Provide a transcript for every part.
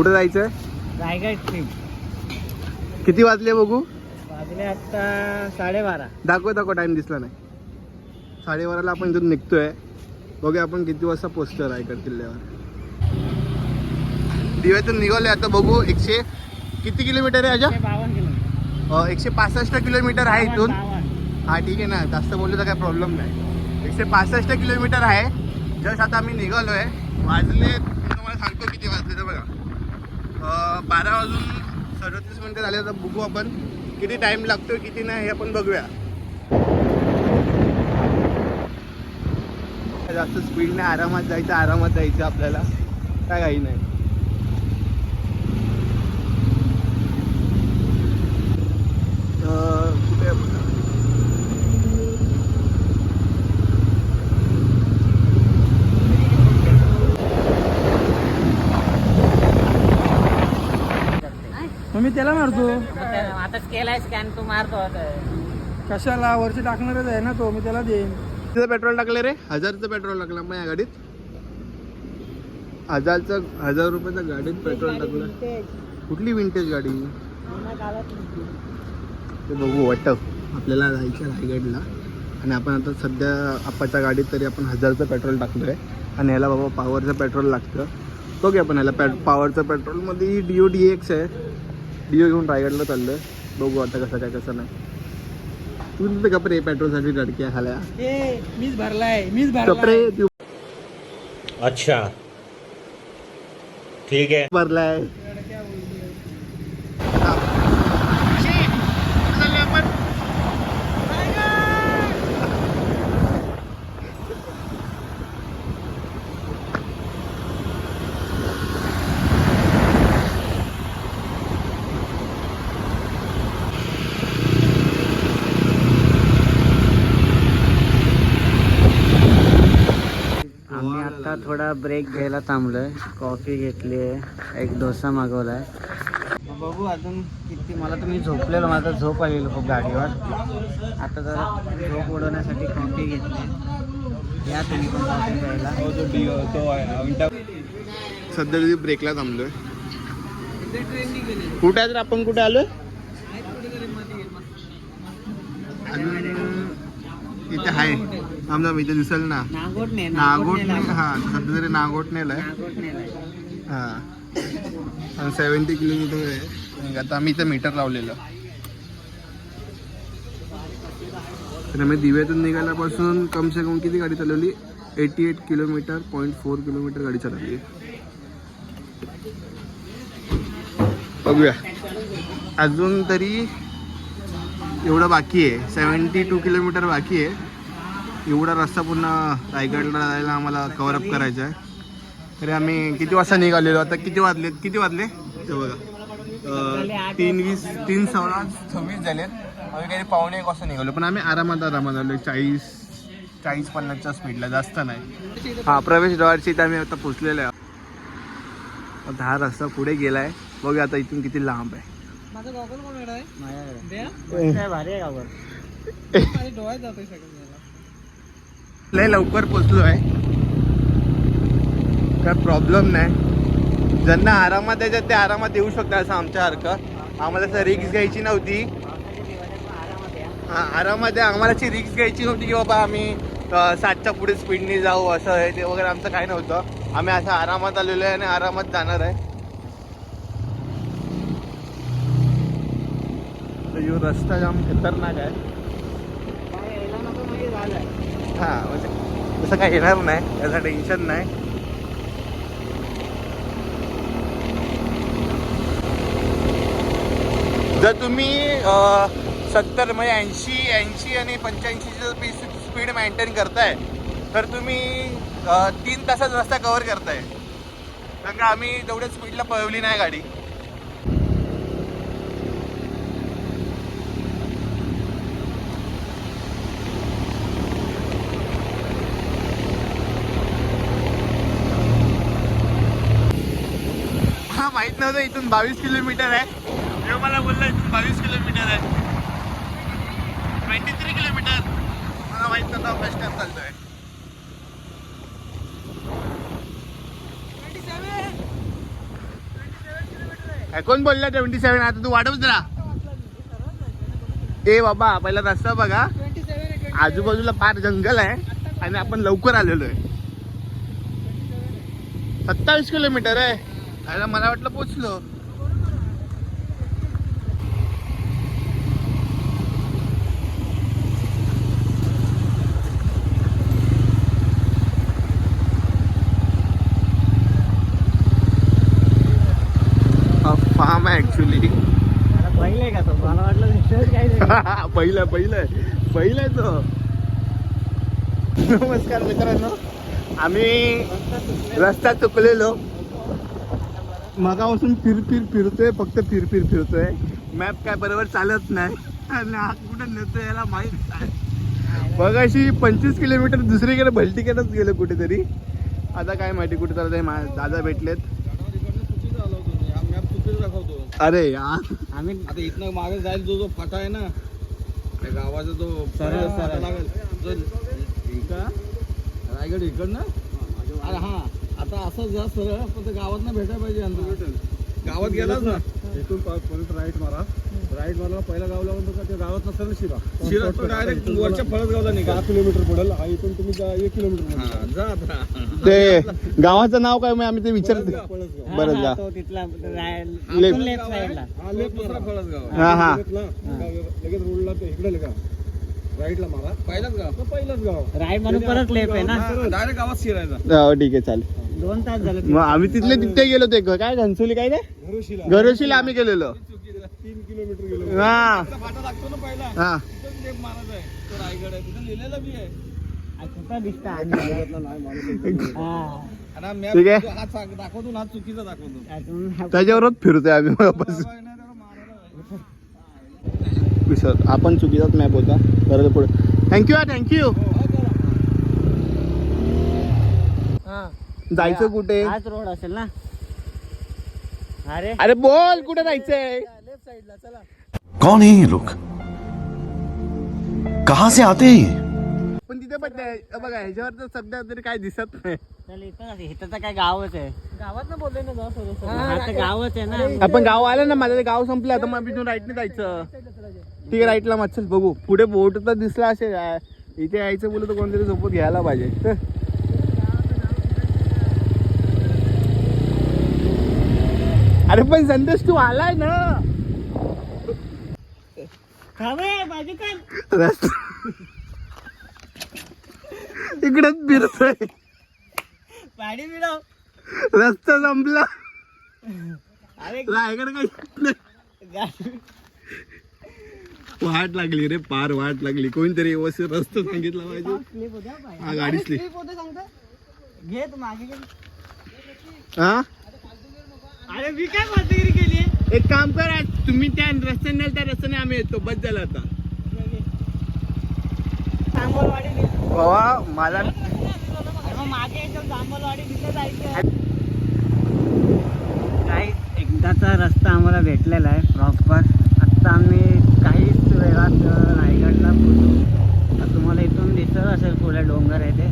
कुठं जायचंय? रायगड ट्रिप किती वाजले बघू? वाजले आता साडेबारा. दाखव दाखव टाइम दिसला नाही. साडेबाराला आपण इथून निघतोय. बघूया आपण किती वाजता पोचतोय रायगड किल्ल्यावर. दिव्यातून निघाले आता बघू. एकशे किती किलोमीटर आहे अजा बावन्न किलोमीटर. अं, एकशे पासष्ट किलोमीटर आहे इथून. हा ठीक आहे ना. जास्त बोललो तर काय प्रॉब्लेम नाही. एकशे पासष्ट किलोमीटर आहे. जस्ट आता आम्ही निघालो आहे वाजले मी तुम्हाला सांगतो किती वाजले तर बघा. बारा वाजून सदतीस मिनटं झाले तर बघू आपण. किती टाईम लागतो किती नाही हे आपण बघूया. जास्त स्पीड नाही आरामात जायचं आरामात जायचं आपल्याला. काय काही नाही अं, कुठे आहे बघा. मग मी त्याला मारतो. आता केलाय स्कॅन तू मारतो आता. कशाला? वरती टाकणारच आहे ना तो मी त्याला देईन. कितीचं पेट्रोल टाकलं रे? हजारचं पेट्रोल टाकलं मग या गाडीत. हजारचं हजार रुपयाचं गाडीत पेट्रोल टाकलं. कुठली विंटेज गाडी? ते बघू वाटतं. आपल्याला जायचं रायगडला. आणि आपण आता सध्या आपाच्या गाडीत तरी आपण हजारचं पेट्रोल टाकलं आहे आणि याला बाबा पॉवरचं पेट्रोल लागतं. बघूया आपण याला पॅ पॉवरचं पेट्रोलमध्ये डी ओ डी एक्स आहे. डी ओ घेऊन रायगडला चाललं आहे बघू आता कसं काय कसं नाही. तू तिथे कपडे पेट्रोलसाठी हाल्या ए मीच भरलाय मीच भरलाय. कपडे अच्छा. ठीक है भरलाय. थोडा ब्रेक घ्यायला थांबलोय. कॉफी घेतली आहे एक डोसा मागवलाय. बघू अजून किती मला तर मी झोपलेलो. माझा झोप आलेलो खूप गाडीवर. आता जरा झोप उडवण्यासाठी कॉफी घेतली या तुम्ही पण कॉफी प्यायला. सध्या कधी ब्रेकला थांबलोय. कुठे आहे तर आपण कुठे आलोय? अजून इथे आहे आमचा इथे दिसेल ना? नागोटणे नागोटणे हा सध्या तरी नागोटणेला आहे. हा. सेवन्टी किलोमीटर आहे. आता आम्ही इथं मीटर लावलेलं. तर आम्ही दिव्यातून निघाल्यापासून कम से कम किती गाडी चालवली? Eighty eight kilometre point four kilometre गाडी चालवली. बघूया. अजून तरी एवढं बाकी आहे. सेवन्टी टू किलोमीटर बाकी आहे. एवढा रस्ता पुन्हा रायगडला जायला आम्हाला कवरअप करायचा आहे. तरी आम्ही किती वाजता निघालेलो? आता किती वाजले? किती वाजले? ते बघा. तीन वीस तीन सोळा सव्वीस झाले. आम्ही काही पावणे एक वाजता निघालो. पण आम्ही आरामात आरामात आलो चाळीस चाळीस पन्नासच्या स्पीडला जास्त नाही. हा प्रवेश द्वारची आम्ही आता पोचलेलो आहे. आता हा रस्ता पुढे गेला आहे बघूया आता इथून किती लांब आहे. माझा गॉगल कोणाकडे आहे? माझ्याकडे द्या. काय भारी आहे गावर माझ्या डोळ्यात जातोय सगळं लय लवकर पोचलो आहे काय प्रॉब्लेम नाही. ज्यांना आरामात यायचं ते आरामात येऊ शकतात असं आमच्यासारखं आम्हाला असं रिक्स घ्यायची नव्हती. हा आरामात आहे. आम्हाला अशी रिक्स घ्यायची नव्हती की बाबा आम्ही सातच्या पुढे स्पीडने जाऊ असं आहे ते वगैरे आमचं काय नव्हतं. आम्ही असं आरामात आलेलो आहे आणि आरामात जाणार आहे. तर ह्यो रस्ता जाम खतरनाक आहे. हा म्हणजे तसं काही येणार नाही त्याचं टेन्शन नाही. जर तुम्ही सत्तर म्हणजे ऐंशी ऐंशी आणि पंच्याऐंशीची स्पीड मेंटेन करताय तर तुम्ही तीन तासात रस्ता कव्हर करताय. कारण का आम्ही तेवढ्या स्पीडला पळवली नाही गाडी हा माहीत नव्हतं इथून बावीस किलोमीटर आहे. जेव्हा मला बोललं इथून बावीस किलोमीटर आहे. Twenty three kilometre. मला माहीत नव्हतं फर्स्ट टाइम चालतोय कोण बोलला ट्वेंटी सेव्हन आता तू वाढवच जरा. ए बाबा पहिला रस्ता बघा. आजूबाजूला फार जंगल आहे आणि आपण लवकर आलेलो आहे. सत्तावीस किलोमीटर आहे. अरे मला वाटलं पोचलो. फार्म आहे ऍक्च्युली पहिले का तो? मला वाटलं पहिलं पहिलं. पहिलं तो. नमस्कार मित्रांनो. आम्ही रस्ता चुकलेलो. मगापासून फिर फिर फिरतोय फक्त फिर फिर फिरतोय. मॅप काय बरोबर चालत नाही. आणि हा कुठं नेतोय याला माहीत नाही. बघाशी पंचवीस किलोमीटर दुसरीकडे भलटीकडेच गेलो कुठेतरी. आता काय माहिती कुठे चालत आहे मा- दादा भेटलेत. मॅप चुकीचं दाखवतो अरे यार. आम्ही आता इथनं मागे जाईल जो जो फाटा आहे ना त्या गावाचा जो सरळ. लागेल. रायगड इकडनं? अरे हा. आता असं जा सरळ पण ते गावात ना भेटायला पाहिजे यांना. गावात गेलाच ना. इथून परत राईट मारा. राईट मारला पहिला गाव लागून तो का त्या गावात नसेल शिरा. शिरत तो डायरेक्ट वरच्या फळत गावला निघा दहा किलोमीटर पडेल हा इथून तुम्ही जा- एक किलोमीटर हा, जा आता. ते गावाचं नाव काय आम्ही ते विचारतो. बरं हा, जा. तो तिथला. लेफ्ट साईडला. हा तो लेफ्ट दुसरा मारा. फळत गाव हा. हा. लगेच का- रोडला ते इकडे लगा राईटला मारा. पहिलाच गाव. तो पहिलंच गाव. राईट म्हणून परत लेफ्ट आहे ना? डायरेक्ट गावात शिरायचा. हो, ठीक आहे चालेल. दोन तास झाले. मग आम्ही तिथले तिथे गेलो ते काय घनसोली काय ते? घरोशीला. घरोशीला आम्ही गेलेलो. तीन किलोमीटर गेलो. हा. फाटा लागतो ना पहिला. हा. तिथं लेप मारायचा आहे. तो रायगड आहे. तिथं लिहिलेलं बी आहे. कुठं दिसता नाही माणूस हा. आणि हा map ठीक आहे. जो हात सा- दाखवतो ना हात चुकीचा दाखवतो. त्याच्यावरच फिरतोय आम्ही. वापस नाही. विसर आपण चुकीचाच मॅप होता. बरं पुढे. थँक्यू हा थँक्यू जायचं कुठे? हाच रोड असेल ना? अरे. अरे बोल कुठे जायचंय? कौन है ये लोग? कहां से आते हैं ये? पण तिथे पण बघा ह्याच्यावर तर सध्या तरी काय दिसत नाही. चल इथं इथं तर काय गावच आहे. गावात ना बोलले ना हा तर गावच आहे ना. आपण गाव आलं ना माझं ते गाव संपलं आता मग इथून राईटने जायचं. ठीक आहे राईटला चल बघू. पुढे बोट तर दिसला असेल यार. इथे यायचं बोललं तर कोणतरी सोबत घ्यायला पाहिजे. अरे पण संदेश तू आलाय ना. इकडेच फिरतोय. पाणी मिळव रस्ता संपला. अरे रायगड काही वाट लागली रे पार वाट लागली. कोणतरी व्यवस्थित रस्ता सांगितला पाहिजे. हा गाडी स्लिप स्लिप होते सांगता. घे तू मागे हा? अरे मी काय मस्तीगिरी केली? एक काम कर तुम्ही त्या रस्त्याने त्या रस्त्याने आम्ही येतो. बस झालं आता. मला मग एकदाचा रस्ता आम्हाला भेटलेला आहे प्रॉपर आता आम्ही काहीच वेळात रायगडला पोचू तुम्हाला इथून दिसत असेल पुढे डोंगर आहे ते.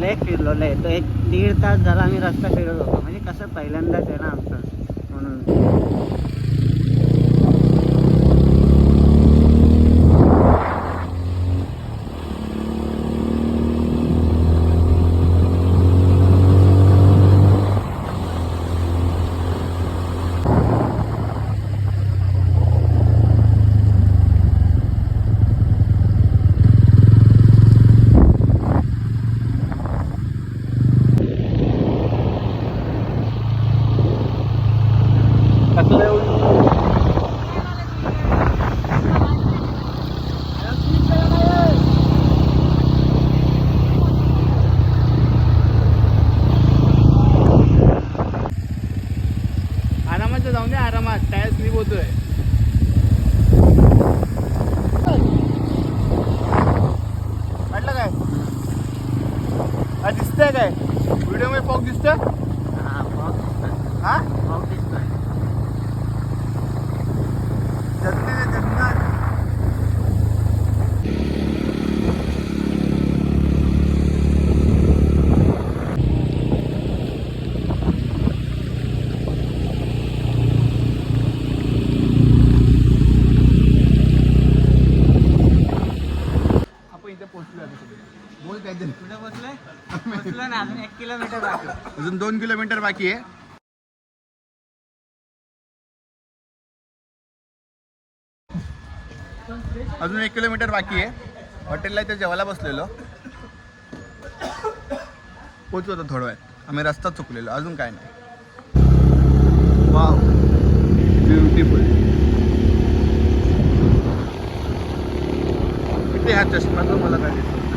लय फिरलो लय तो एक दीड तास झाला आम्ही रस्ता फिरत होतो. म्हणजे कसं पहिल्यांदाच आहे ना आमचं. म्हणून आरामात जाऊन दे आरामात टायर स्लिप काय? हा दिसतंय काय? व्हिडिओमध्ये फॉग दिसतोय हा पाऊस दिसतोय हा पाऊस दिसतोय जगते जगणार इथे पोहोचलो आता सध्या. बोल ना अजून एक किलोमीटर बाकी अजून दोन किलोमीटर बाकी आहे. अजून एक किलोमीटर बाकी आहे. हॉटेलला इथे जेवायला बसलेलो. पोचलो होतो थोडं वेळ. आम्ही रस्ता चुकलेलो अजून काय नाही. वाव ब्युटिफुल इथे हा चष्मा तो मला काय दिसतो?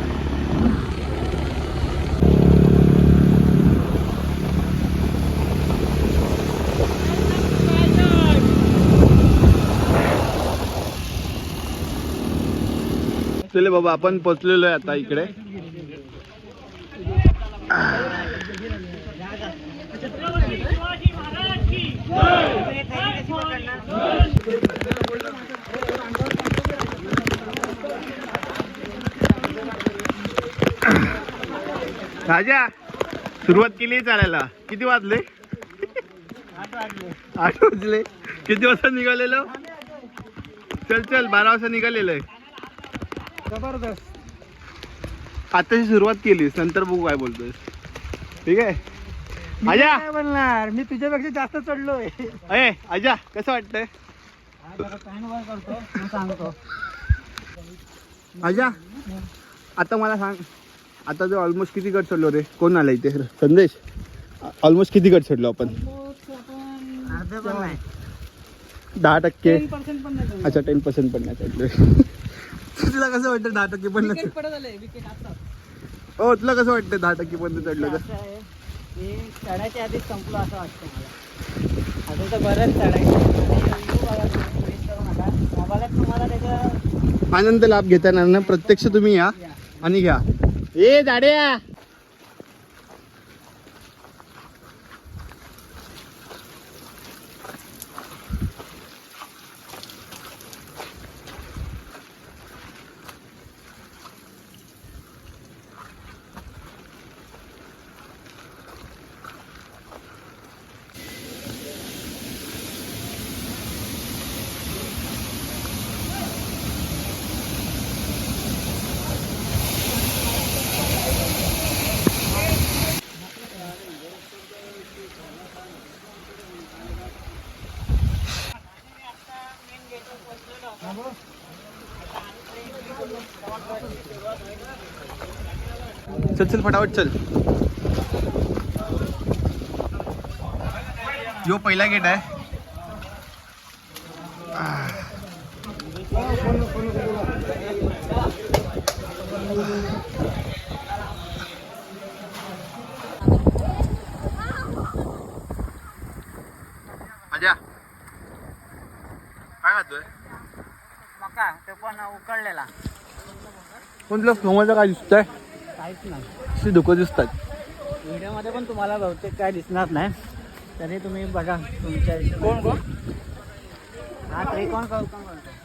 पोचलेले बाबा आपण पोचलेलो आहे आता इकडे. राजा सुरुवात केली चालायला. किती वाजले? आठ वाजले. किती वाजता निघालेलो? चल चल बारा वाजता निघालेलो आहे. जबरदस्त. आताची सुरुवात केलीस नंतर बघू काय बोलतोय. ठीक आहे? काय बोलणार? मी तुझ्यापेक्षा जास्त चढलोय. अय आजा कसं वाटतंय? सांगतो. आजा आता मला सांग. आता जो ऑलमोस्ट किती गट चढलो रे कोण आला इथे? संदेश? ऑलमोस्ट किती गट चढलो आपण? अर्ध पण नाही. दहा टक्के. अच्छा टेन पर्सेंट पण नाही चढलोय तुला कसं वाटतं दहा टक्के पण हो तुला कसं वाटतं दहा टक्के पण चढलं तर चढायच्या आधीच संपलो असं वाटतं मला. अजून तर बरंच चढायचं आनंद लाभ घेता येणार ना. प्रत्यक्ष तुम्ही या. आणि घ्या. ए जाड्या! चल चल फटाफट चल. यो पहिला गेट आहे आजा काय खातोय मका ते पण उकळलेला पण तुला समोरचं काय दिसतंय? काहीच नाही. अशी धुकं दिसतात. व्हिडिओमध्ये पण तुम्हाला बहुतेक काय दिसणार नाही. तरी तुम्ही बघा तुमच्या कोण कोण? हा त्रिकोण कोण कोण बोलतो अं,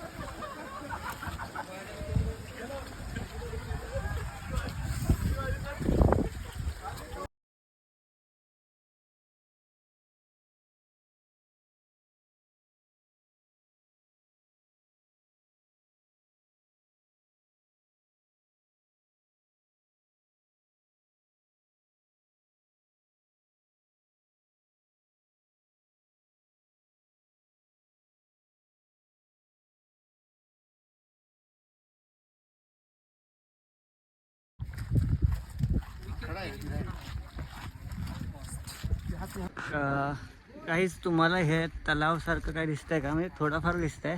काहीच तुम्हाला हे तलावसारखं काय दिसतंय का? म्हणजे थोडंफार दिसतंय.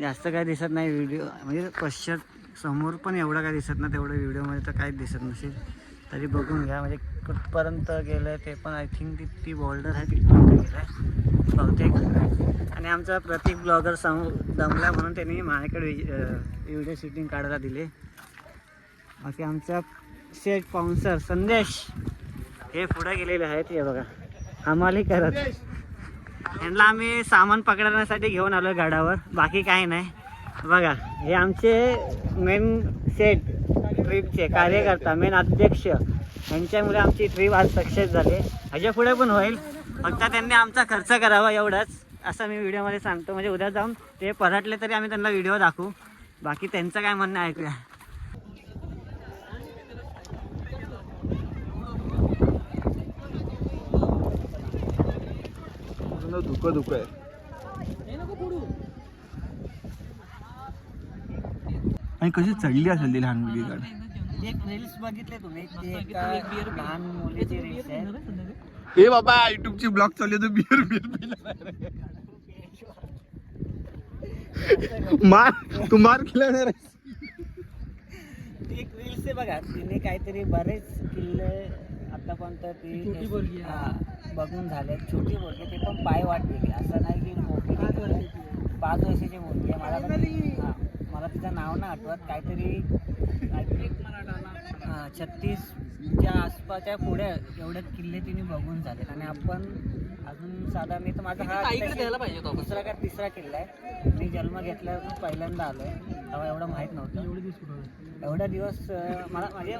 जास्त काय दिसत नाही व्हिडिओ म्हणजे पश्चात समोर पण एवढं काय दिसत नाही तेवढं व्हिडिओमध्ये तर काहीच दिसत नसेल. तरी बघून घ्या. म्हणजे कुठपर्यंत गेलं आहे ते पण आय थिंक ती ती बॉर्डर आहे तिथपर्यंत गेलं आहे बहुतेक. आणि आमचा प्रतीक ब्लॉगर सम दमला म्हणून त्यांनी माझ्याकडे व्हिडिओ शूटिंग काढायला दिले. बाकी आमचा सेट पाऊन्सर संदेश. हे पुढे गेलेले आहेत हे बघा. हमाली करत यांना आम्ही सामान पकडण्यासाठी घेऊन आलो गाडावर बाकी काही नाही. बघा हे आमचे मेन सेट ट्रिपचे कार्यकर्ता मेन अध्यक्ष. यांच्यामुळे आमची ट्रिप आज सक्सेस झाली. ह्याच्या पुढे पण होईल. फक्त त्यांनी आमचा खर्च करावा एवढाच. असं मी व्हिडिओमध्ये सांगतो. म्हणजे उद्या जाऊन ते पराटले तरी आम्ही त्यांना व्हिडिओ दाखवू. बाकी त्यांचं काय म्हणणं आहे ऐकूया. पूर्ण धुकं धुकं आहे. आणि कशी चढली असेल ती लहान मुली गाडी? एक रील्स बघितले तुम्ही ती एका लहान मुलीची रील्स आहे. हे बाबा युट्यूबची ब्लॉग चालू तर बिअर बिअर मार तू मार केला नाही रे. एक रील्स आहे बघा तिने काहीतरी बरेच किल्ले आतापर्यंत ती बघून झाले. छोटी मुलगी ते पण पाय वाट गेली असं नाही की मोठी. पाच वर्षाची मुलगी. आहे. मला हा, मला तिचं नाव नाही आठवत. काहीतरी काहीतरी हा, छत्तीसच्या आसपासच्या पुढे एवढे किल्ले तिने बघून झालेत. आणि आपण अजून साधा मी तर माझा हा द्यायला पाहिजे दुसरा का तिसरा किल्ला आहे. मी जन्म घेतल्यापासून पहिल्यांदा आलोय. तेव्हा एवढं माहीत नव्हतं. एवढा दिवस अं, मला म्हणजे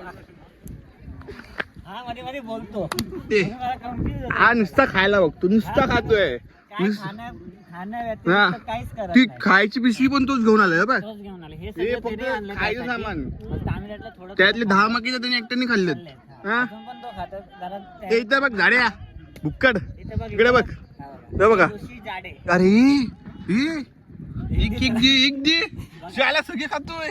हा मध्ये मध्ये बोलतो. होतं. हा नुसता खायला बघतो नुसता खातोय. काय नुस- खाण्या खाण्या हा. व्यतिरिक्त काहीच करत ती नाही. खायची पिशवी पण तोच घेऊन आलाय बघ तोच घेऊन आले हे हे सगळं फक्त त्याने आणलं खायचं त्यासाठी. सामान. त्यातलं थोडं त्यातले थोडं दहा माकीचे त्यांनी एकट्याने खाल्लेत. खाल्लेत. हा? अजून पण तो खातो. कारण त्या- ते इथं बघ झाड्या बुक्कड इथे बघ इकडे बघ. हा बघा. जाडे अरे हे एक एक दे एक दे. शाला सगळे खातोय.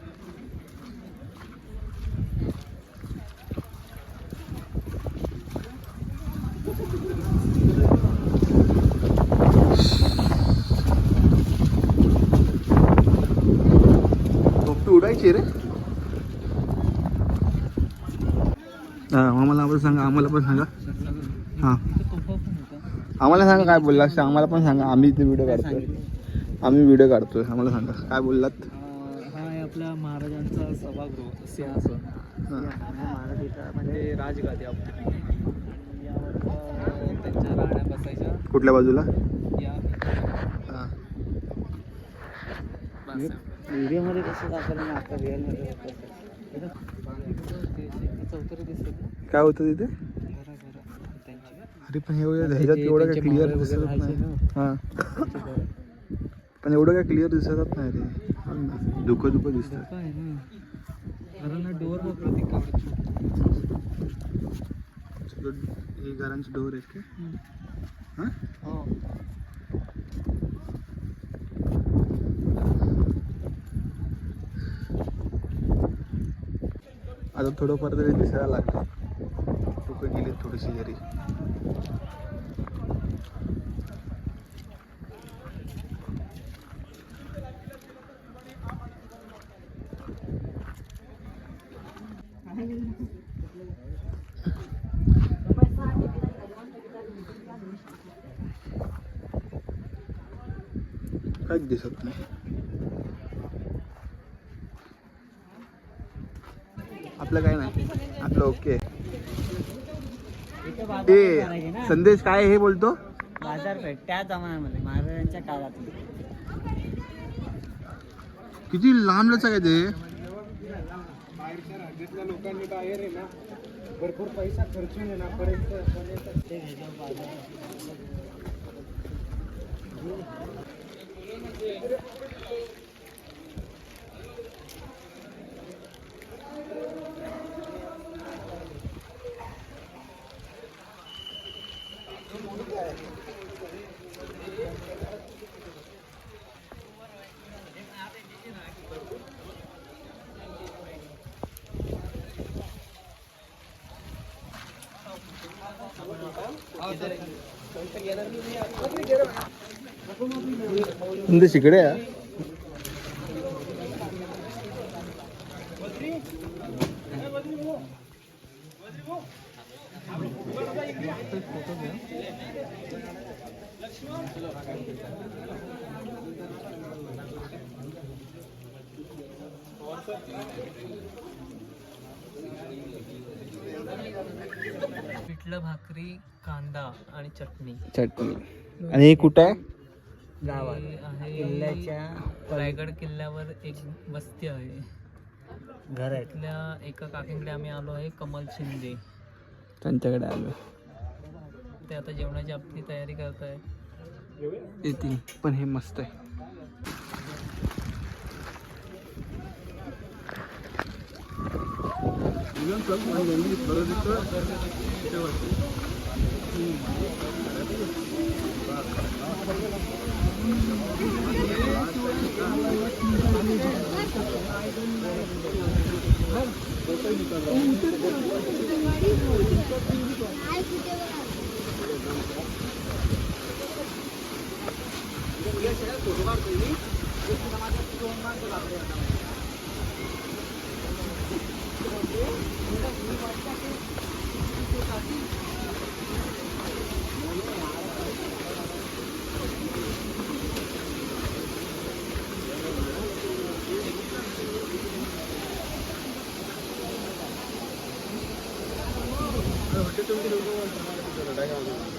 रे? हा आम्हाला आम्हाला सांगा आम्हाला पण सांगा. हा. आम्हाला सांगा काय बोलला आम्हाला पण सांगा. आम्ही इथे व्हिडिओ काढतोय. आम्ही व्हिडिओ काढतोय. आम्हाला सांगा काय बोललात? हा आहे आपल्या महाराजांचा सभागृह सिंहासन. हा. महाराष्ट्र म्हणजे राजगादी आपली. त्यांच्या राण्या बसायच्या. कुठल्या बाजूला? या हा. व्हिडिओमध्ये कसं दाखवलं ना आता रिअलमध्ये चौतरी दिसत ना काय होतं तिथे? घरा घरा त्यांची अरे पण एवढं ह्याच्यात ते- एवढं काय क्लिअर दिसत नाही. हा. पण एवढं काय क्लिअर दिसत नाही रे. धुकं धुकं दिसत काय आहे ना. घरांना डोअर. हे घरांचे डोर आहेत का हा? हो. आता थोडंफार तरी दिसायला लागलं. डोकं गेली थोडीशी जरी. काहीच दिसत नाही आपलं काय नाही ओके. ते संदेश काय हे बोलतो? बाजारपेठ त्या जमान्यामध्ये महाराजांच्या काळातली. किती लांबलंच आहे ते बाहेरच्या राज्यातल्या लोकांनी बाहेर आहे ना भरपूर पैसा खर्चून आहे ना पर्यंत ते. वेगळं बाजार संदेश इकडे Thank you. पिठलं भाकरी कांदा आणि चटणी. चटणी. आणि हे कुठं आहे? गावात. आहे किल्ल्याच्या रायगड किल्ल्यावर एक वस्ती आहे. घर आहेत तिथल्या एका काकींकडे आम्ही आलो आहे कमल शिंदे. त्यांच्याकडे आलो ते आता जेवणाची आपली तयारी करतायत. येतील पण हे मस्त आहे. 이런 정부는 연기 벌어질 cái tương cái tương cái tương